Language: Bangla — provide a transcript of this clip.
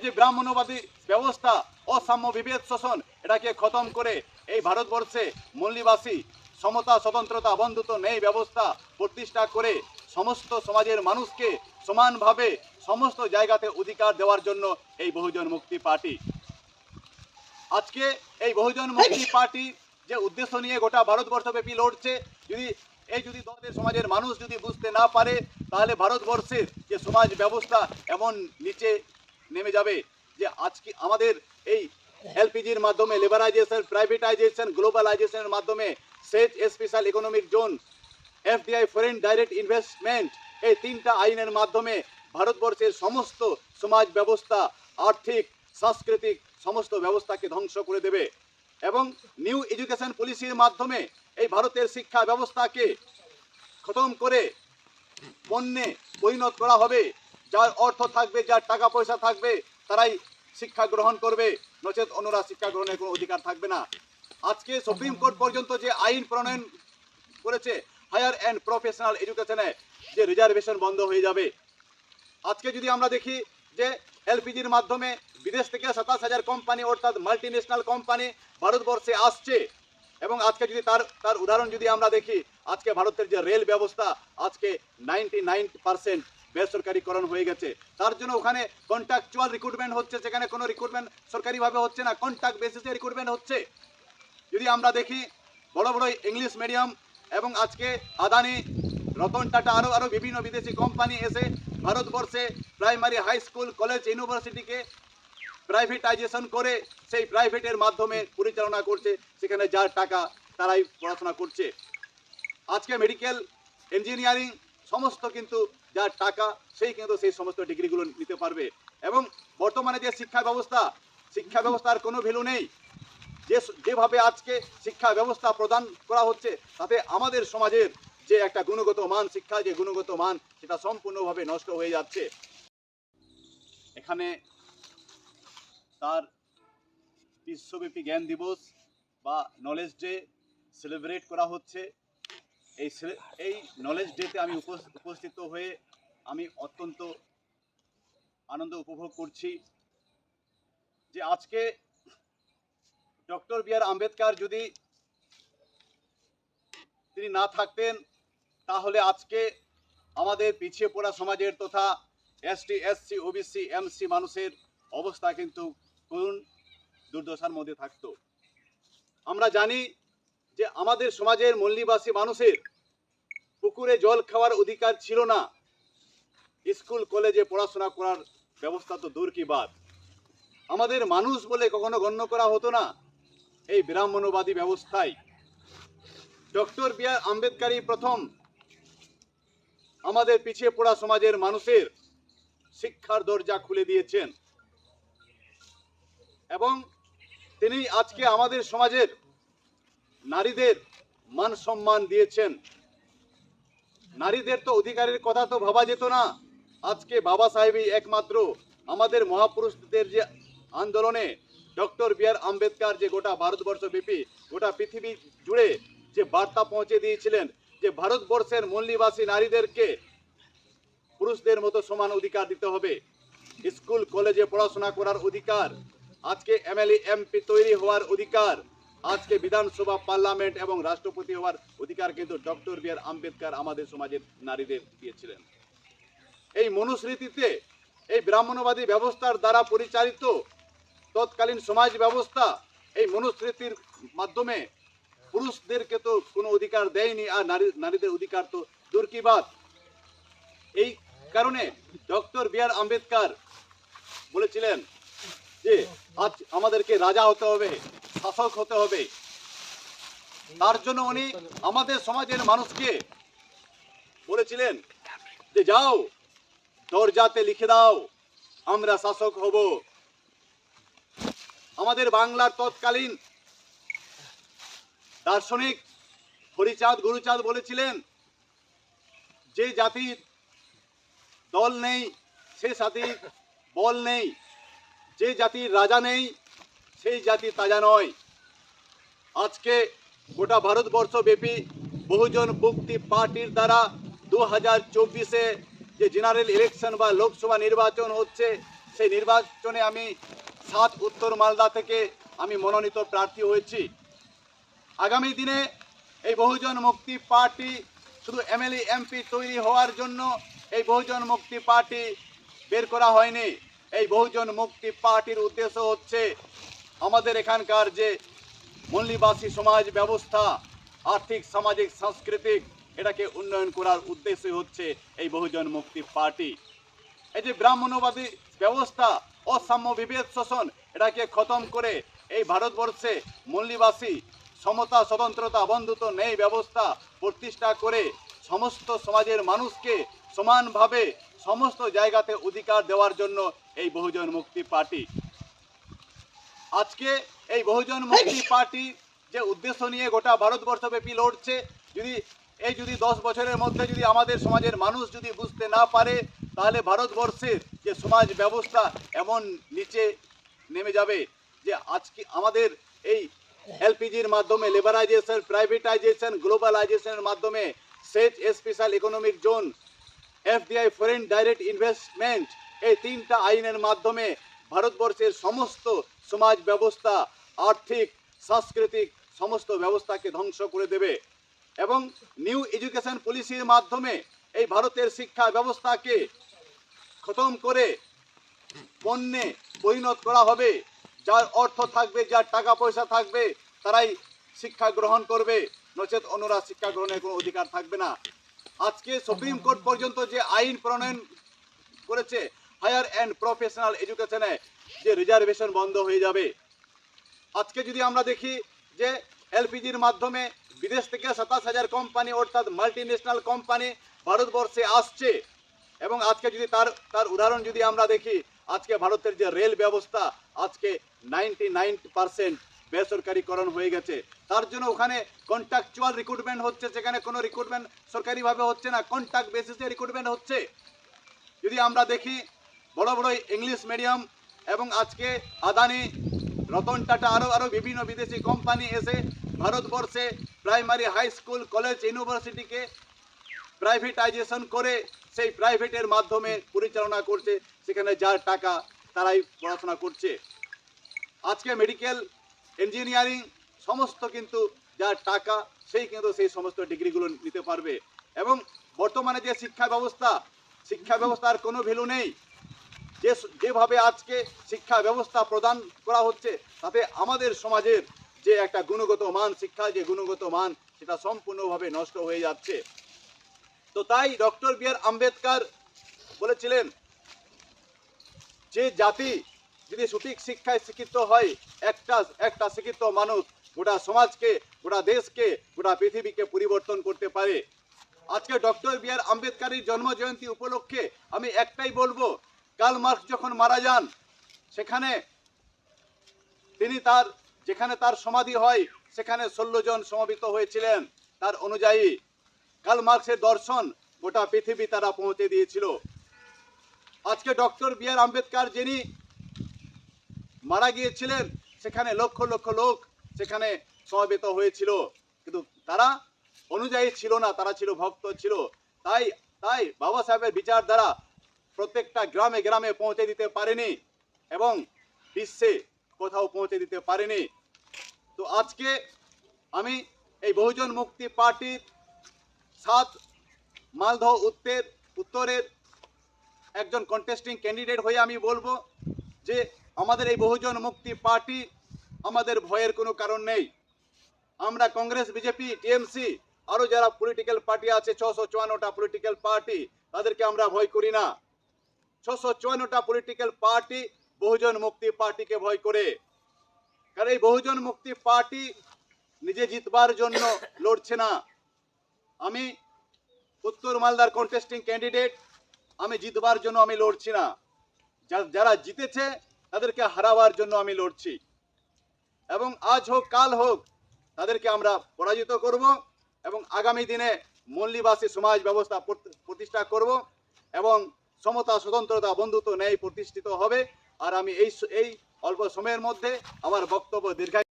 এই যে ব্রাহ্মণবাদী ব্যবস্থা, অসাম্য বিভেদ শোষণ, এটাকে খতম করে এই ভারতবর্ষে মল্লিবাসী সমতা, স্বতন্ত্রতা, বন্ধুত্ব নেই ব্যবস্থা প্রতিষ্ঠা করে সমস্ত সমাজের মানুষকে সমানভাবে সমস্ত জায়গাতে অধিকার দেওয়ার জন্য এই বহুজন মুক্তি পার্টি। আজকে এই বহুজন মুক্তি পার্টি যে উদ্দেশ্য নিয়ে গোটা ভারতবর্ষব্যাপী লড়ছে, যদি এই যদি দলের সমাজের মানুষ যদি বুঝতে না পারে, তাহলে ভারতবর্ষের যে সমাজ ব্যবস্থা, এমন নিচে নেমে যাবে যে আজকে আমাদের এই এলপিজির মাধ্যমে লিবারাইজেশন প্রাইভেটাইজেশন গ্লোবালাইজেশনের মাধ্যমে সেচ special economic zone FDI foreign direct investment এই তিনটা আইনের মাধ্যমে ভারতবর্ষের সমস্ত সমাজ ব্যবস্থা, আর্থিক, সাংস্কৃতিক সমস্ত ব্যবস্থাকে ধ্বংস করে দেবে। এবং নিউ এডুকেশন পলিসির মাধ্যমে এই ভারতের শিক্ষা ব্যবস্থাকে খতম করে পণ্যে পরিণত করা হবে। যার অর্থ থাকবে, যার টাকা পয়সা থাকবে, তারাই শিক্ষা গ্রহণ করবে। নচেত অন্যরা শিক্ষা গ্রহণের কোনো অধিকার থাকবে না। আজকে সুপ্রিম কোর্ট পর্যন্ত যে আইন প্রণয়ন করেছে, হায়ার অ্যান্ড প্রফেশনাল এডুকেশনে যে রিজার্ভেশন বন্ধ হয়ে যাবে। আজকে যদি আমরা দেখি যে এলপিজির মাধ্যমে বিদেশ থেকে সাতাশ হাজার কোম্পানি, অর্থাৎ মাল্টি ন্যাশনাল কোম্পানি ভারতবর্ষে আসছে, এবং আজকে যদি তার তার উদাহরণ যদি আমরা দেখি, আজকে ভারতের যে রেল ব্যবস্থা, আজকে নাইনটি নাইন পার্সেন্ট বেসরকারিকরণ হয়ে গেছে। তার জন্য ওখানে কন্ট্রাকচুয়াল রিক্রুটমেন্ট হচ্ছে, সেখানে কোনো রিক্রুটমেন্ট সরকারিভাবে হচ্ছে না কন্ট্রাক্ট বেসিসে রিক্রুটমেন্ট হচ্ছে। যদি আমরা দেখি, বড় বড় ইংলিশ মিডিয়াম এবং আজকে আদানি, রতন টাটা আরও আরও বিভিন্ন বিদেশি কোম্পানি এসে ভারতবর্ষে প্রাইমারি হাই স্কুল কলেজ ইউনিভার্সিটিকে প্রাইভেটাইজেশন করে সেই প্রাইভেটের মাধ্যমে পরিচালনা করছে। সেখানে যার টাকা তারাই পড়াশোনা করছে। আজকে মেডিকেল ইঞ্জিনিয়ারিং সমস্ত কিন্তু যার টাকা সেই কিন্তু সেই সমস্ত ডিগ্রিগুলো নিতে পারবে। এবং বর্তমানে যে শিক্ষা ব্যবস্থা, শিক্ষা ব্যবস্থার কোনো ভ্যালু নেই। যে যেভাবে আজকে শিক্ষা ব্যবস্থা প্রদান করা হচ্ছে, তাতে আমাদের সমাজের যে একটা গুণগত মান শিক্ষা যে গুণগত মান, সেটা সম্পূর্ণভাবে নষ্ট হয়ে যাচ্ছে। এখানে তার বিশ্বব্যাপী জ্ঞান দিবস বা নলেজ ডে সেলিব্রেট করা হচ্ছে। এই এই নলেজ ডেতে আমি উপস- উপস্থিত হয়ে আমি অত্যন্ত আনন্দ উপভোগ করছি যে আজকে ডক্টর বি আর আম্বেদকর যদি তিনি না থাকতেন, তাহলে আজকে আমাদের পিছিয়ে পড়া সমাজের তথা এসটি এসসি ওবিসি এমসি মানুষের অবস্থা কিন্তু করুণ দুর্দশার মধ্যে থাকতো। আমরা জানি যে আমাদের সমাজের মল্লিবাসী মানুষের পুকুরে জল খাওয়ার অধিকার ছিল না, স্কুল, কলেজে পড়াশোনা করার ব্যবস্থা তো দূর কি বাদ? আমাদের মানুষ বলে কখনো গণ্য করা হতো না। এই ব্রাহ্মণবাদী ব্যবস্থায় ডক্টর বি আর আম্বেদকারই প্রথম আমাদের পিছিয়ে পড়া সমাজের মানুষের শিক্ষার দরজা খুলে দিয়েছেন। এবং তিনি আজকে আমাদের সমাজের নারীদের মান সম্মান দিয়েছেন। নারীদের তো অধিকারের কথা তো ভাবা যেত না। আজকে বাবা সাহেবই একমাত্র আমাদের মহাপুরুষদের যে আন্দোলনে ডক্টর বি আর আম্বেদকর যে গোটা ভারতবর্ষ ব্যাপী গোটা পৃথিবী জুড়ে যে বার্তা পৌঁছে দিয়েছিলেন যে ভারতবর্ষের মল্লিবাসী নারীদেরকে পুরুষদের মতো সমান অধিকার দিতে হবে। স্কুল, কলেজে পড়াশোনা করার অধিকার, আজকে এমএলএ, এমপি তৈরি হওয়ার অধিকার আজকে বিধানসভা, পার্লামেন্ট এবং রাষ্ট্রপতি হওয়ার অধিকার কিন্তু ডক্টর বি আর আম্বেদকর আমাদের সমাজের নারীদের দিয়েছিলেন। এই মনুস্মৃতিতে এই ব্রাহ্মণবাদী ব্যবস্থার দ্বারা পরিচালিত তৎকালীন সমাজ ব্যবস্থা এই মনুস্মৃতির মাধ্যমে পুরুষদেরকে তো কোনো অধিকার দেয়নি আর নারী, নারীদের অধিকার তো দূর কি বাদ এই কারণে ডক্টর বি আর আম্বেদকর বলেছিলেন যে আজ আমাদেরকে রাজা হতে হবে, শাসক হতে হবে। তার জন্য উনি আমাদের সমাজের মানুষকে বলেছিলেন যে, যাও, দরজাতে লিখে দাও, আমরা শাসক হব। আমাদের বাংলার তৎকালীন দার্শনিক হরিচাঁদ গুরুচাঁদ বলেছিলেন, যে জাতির দল নেই, সে জাতির বল নেই। যে জাতির রাজা নেই, সেই জাতি তাজা নয়। আজকে গোটা ভারতবর্ষ ব্যাপী বহুজন মুক্তি পার্টির দ্বারা দু হাজার চব্বিশে যে জেনারেল ইলেকশন বা লোকসভা নির্বাচন হচ্ছে, সেই নির্বাচনে আমি সাত উত্তর মালদা থেকে আমি মনোনীত প্রার্থী হয়েছি। আগামী দিনে এই বহুজন মুক্তি পার্টি শুধু এমএলএ, এমপি তৈরি হওয়ার জন্য এই বহুজন মুক্তি পার্টি বের করা হয়নি। এই বহুজন মুক্তি পার্টির উদ্দেশ্য হচ্ছে আমাদের এখানকার যে মল্লিবাসী সমাজ ব্যবস্থা, আর্থিক, সামাজিক, সাংস্কৃতিক, এটাকে উন্নয়ন করার উদ্দেশ্য হচ্ছে এই বহুজন মুক্তি পার্টি। এই যে ব্রাহ্মণবাদী ব্যবস্থা, অসাম্য বিভেদ শোষণ, এটাকে খতম করে এই ভারতবর্ষে মল্লিবাসী সমতা, স্বতন্ত্রতা, বন্ধুত্ব নেই ব্যবস্থা প্রতিষ্ঠা করে সমস্ত সমাজের মানুষকে সমানভাবে সমস্ত জায়গাতে অধিকার দেওয়ার জন্য এই বহুজন মুক্তি পার্টি। আজকে এই বহুজন মুক্তি পার্টি যে উদ্দেশ্য নিয়ে গোটা ভারতবর্ষব্যাপী লড়ছে যদি এই যদি দশ বছরের মধ্যে যদি আমাদের সমাজের মানুষ যদি বুঝতে না পারে তাহলে ভারতবর্ষের যে সমাজ ব্যবস্থা এমন নিচে নেমে যাবে যে আজকে আমাদের এই এলপিজির মাধ্যমে লেবারাইজেশন প্রাইভেটাইজেশন গ্লোবালাইজেশনের মাধ্যমে সেচ special economic zone FDI foreign direct investment এই তিনটা আইনের মাধ্যমে ভারতবর্ষের সমস্ত সমাজ ব্যবস্থা, আর্থিক, সাংস্কৃতিক সমস্ত ব্যবস্থাকে ধ্বংস করে দেবে এবং নিউ এডুকেশন পলিসির মাধ্যমে এই ভারতের শিক্ষা ব্যবস্থাকে খতম করে পণ্যে পরিণত করা হবে। যার অর্থ থাকবে, যার টাকা পয়সা থাকবে, তারাই শিক্ষা গ্রহণ করবে। নচেত অন্যরা শিক্ষা গ্রহণের কোনো অধিকার থাকবে না। আজকে সুপ্রিম কোর্ট পর্যন্ত যে আইন প্রণয়ন করেছে, হায়ার অ্যান্ড প্রফেশনাল এডুকেশনে যে রিজার্ভেশন বন্ধ হয়ে যাবে। আজকে যদি আমরা দেখি যে এলপিজির মাধ্যমে বিদেশ থেকে সাতাশ হাজার কোম্পানি, অর্থাৎ মাল্টি ন্যাশনাল কোম্পানি ভারতবর্ষে আসছে, এবং আজকে যদি তার তার উদাহরণ যদি আমরা দেখি, আজকে ভারতের যে রেল ব্যবস্থা, আজকে নাইনটি নাইন পার্সেন্ট বেসরকারিকরণ হয়ে গেছে। তার জন্য ওখানে কন্ট্রাকচুয়াল রিক্রুটমেন্ট হচ্ছে, সেখানে কোনো রিক্রুটমেন্ট সরকারিভাবে হচ্ছে না কন্ট্রাক্ট বেসিসে রিক্রুটমেন্ট হচ্ছে। যদি আমরা দেখি, বড় বড় ইংলিশ মিডিয়াম এবং আজকে আদানি, রতন টাটা আরও আরও বিভিন্ন বিদেশি কোম্পানি এসে ভারতবর্ষে প্রাইমারি হাই স্কুল কলেজ ইউনিভার্সিটিকে প্রাইভেটাইজেশন করে সেই প্রাইভেটের মাধ্যমে পরিচালনা করছে, সেখানে যার টাকা তারাই পড়াশোনা করছে। আজকে মেডিকেল ইঞ্জিনিয়ারিং সমস্ত কিন্তু যার টাকা, সেই কিন্তু সেই সমস্ত ডিগ্রিগুলো নিতে পারবে। এবং বর্তমানে যে শিক্ষা ব্যবস্থা, শিক্ষা ব্যবস্থার কোনো ভ্যালু নেই। যে যেভাবে আজকে শিক্ষা ব্যবস্থা প্রদান করা হচ্ছে, তাতে আমাদের সমাজের যে একটা গুণগত মান শিক্ষা যে গুণগত মান, সেটা সম্পূর্ণভাবে নষ্ট হয়ে যাচ্ছে। তো তাই ডক্টর বি আর আম্বেদকর বলেছিলেন, যে জাতি যদি সঠিক শিক্ষায় শিক্ষিত হয়, একটা একটা শিক্ষিত মানুষ গোটা সমাজকে, গোটা দেশকে, গোটা পৃথিবীকে পরিবর্তন করতে পারে। আজকে ডক্টর বি আর আম্বেদকরের জন্ম জয়ন্তী উপলক্ষে আমি একটাই বলব, কার্ল মার্কস যখন মারা যান, সেখানে তিনি তার, যেখানে তার সমাধি হয়, সেখানে ষোলো জন সমবেত হয়েছিলেন। তার অনুযায়ী কার্ল মার্কসের দর্শন গোটা পৃথিবী তারা পৌঁছে দিয়েছিল। আজকে ডক্টর বি আর আম্বেদকর যিনি মারা গিয়েছিলেন, সেখানে লক্ষ লক্ষ লোক সেখানে সমবেত হয়েছিল। কিন্তু তারা অনুযায়ী ছিল না, তারা ছিল ভক্ত ছিল। তাই তাই বাবা সাহেবের বিচার দ্বারা প্রত্যেকটা গ্রামে গ্রামে পৌঁছে দিতে পারেনি এবং বিশ্বে কোথাও পৌঁছে দিতে পারেনি। তো আজকে আমি এই বহুজন মুক্তি পার্টির সাত মালদহ উত্তর, উত্তরের একজন কন্টেস্টিং ক্যান্ডিডেট হয়ে আমি বলব যে আমাদের এই বহুজন মুক্তি পার্টি আমাদের ভয়ের কোনো কারণ নেই। আমরা কংগ্রেস, বিজেপি, টিএমসি আরও যারা পলিটিক্যাল পার্টি আছে, ছশো চুয়ান্নটা পলিটিক্যাল পার্টি তাদেরকে আমরা ভয় করি না। ছশো চুয়ান্নটা পলিটিক্যাল পার্টি বহুজন মুক্তি পার্টিকে ভয় করে। কারণ এই বহুজন মুক্তি পার্টি নিজে জিতবার জন্য লড়ছে না। আমি উত্তর মালদার কন্টেস্টিং ক্যান্ডিডেট আমি জিতবার জন্য আমি লড়ছি না। যারা জিতেছে, তাদেরকে হারাবার জন্য আমি লড়ছি। এবং আজ হোক, কাল হোক, তাদেরকে আমরা পরাজিত করব এবং আগামী দিনে মল্লিবাসী সমাজ ব্যবস্থা প্রতিষ্ঠা করব এবং সমতা, স্বতন্ত্রতা, বন্ধুত্ব, ন্যায় প্রতিষ্ঠিত হবে। আর আমি এই এই অল্প সময়ের মধ্যে আমার বক্তব্য দীর্ঘায়িত